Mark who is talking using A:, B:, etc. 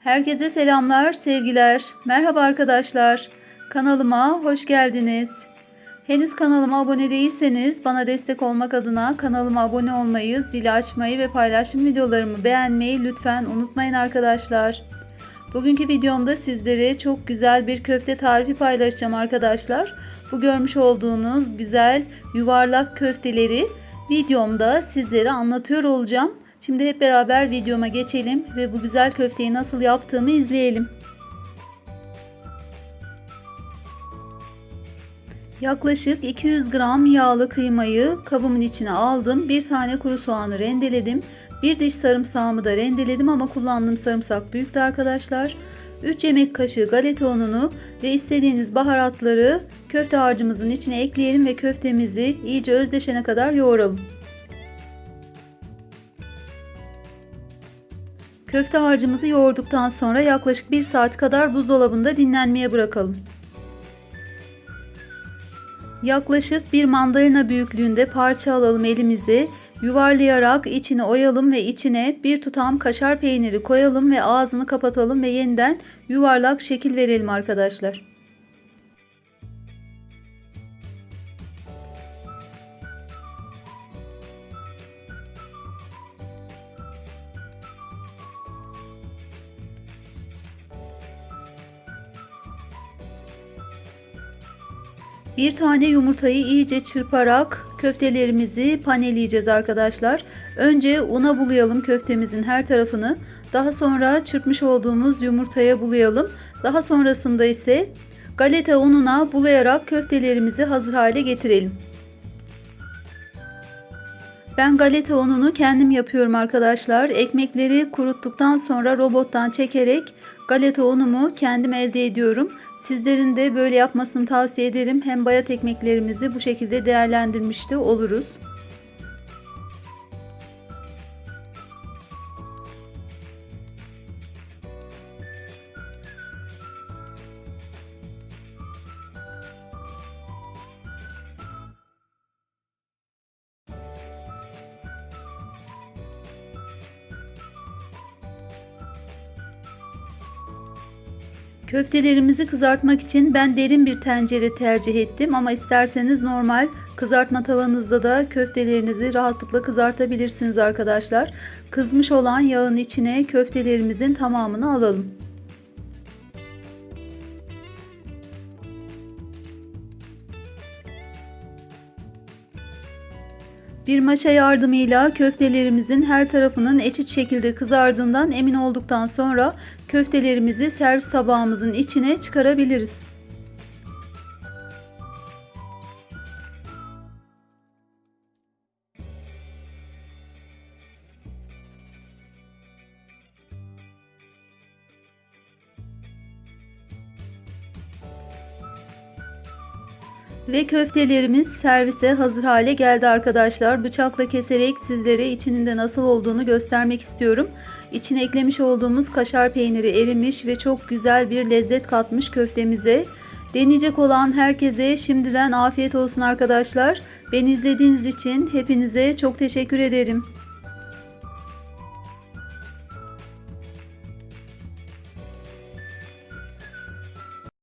A: Herkese selamlar, sevgiler. Merhaba arkadaşlar. Kanalıma hoş geldiniz. Henüz kanalıma abone değilseniz bana destek olmak adına kanalıma abone olmayı, zili açmayı ve paylaşım videolarımı beğenmeyi lütfen unutmayın arkadaşlar. Bugünkü videomda sizlere çok güzel bir köfte tarifi paylaşacağım arkadaşlar. Bu görmüş olduğunuz güzel yuvarlak köfteleri videomda sizlere anlatıyor olacağım. Şimdi hep beraber videoma geçelim ve bu güzel köfteyi nasıl yaptığımı izleyelim. Yaklaşık 200 gram yağlı kıymayı kabımın içine aldım. Bir tane kuru soğanı rendeledim. Bir diş sarımsağımı da rendeledim ama kullandığım sarımsak büyüktü arkadaşlar. 3 yemek kaşığı galeta ununu ve istediğiniz baharatları köfte harcımızın içine ekleyelim ve köftemizi iyice özdeşene kadar yoğuralım. Köfte harcımızı yoğurduktan sonra yaklaşık 1 saat kadar buzdolabında dinlenmeye bırakalım. Yaklaşık bir mandalina büyüklüğünde parça alalım elimize. Yuvarlayarak içini oyalım ve içine bir tutam kaşar peyniri koyalım ve ağzını kapatalım ve yeniden yuvarlak şekil verelim arkadaşlar. Bir tane yumurtayı iyice çırparak köftelerimizi paneleyeceğiz arkadaşlar. Önce una bulayalım köftemizin her tarafını. Daha sonra çırpmış olduğumuz yumurtaya bulayalım. Daha sonrasında ise galeta ununa bulayarak köftelerimizi hazır hale getirelim. Ben galeta ununu kendim yapıyorum arkadaşlar. Ekmekleri kuruttuktan sonra robottan çekerek galeta unumu kendim elde ediyorum. Sizlerin de böyle yapmasını tavsiye ederim. Hem bayat ekmeklerimizi bu şekilde değerlendirmiş de oluruz. Köftelerimizi kızartmak için ben derin bir tencere tercih ettim ama isterseniz normal kızartma tavanızda da köftelerinizi rahatlıkla kızartabilirsiniz arkadaşlar. Kızmış olan yağın içine köftelerimizin tamamını alalım. Bir maşa yardımıyla köftelerimizin her tarafının eşit şekilde kızardığından emin olduktan sonra köftelerimizi servis tabağımızın içine çıkarabiliriz. Ve köftelerimiz servise hazır hale geldi arkadaşlar. Bıçakla keserek sizlere içinin de nasıl olduğunu göstermek istiyorum. İçine eklemiş olduğumuz kaşar peyniri erimiş ve çok güzel bir lezzet katmış köftemize. Deneyecek olan herkese şimdiden afiyet olsun arkadaşlar. Beni izlediğiniz için hepinize çok teşekkür ederim.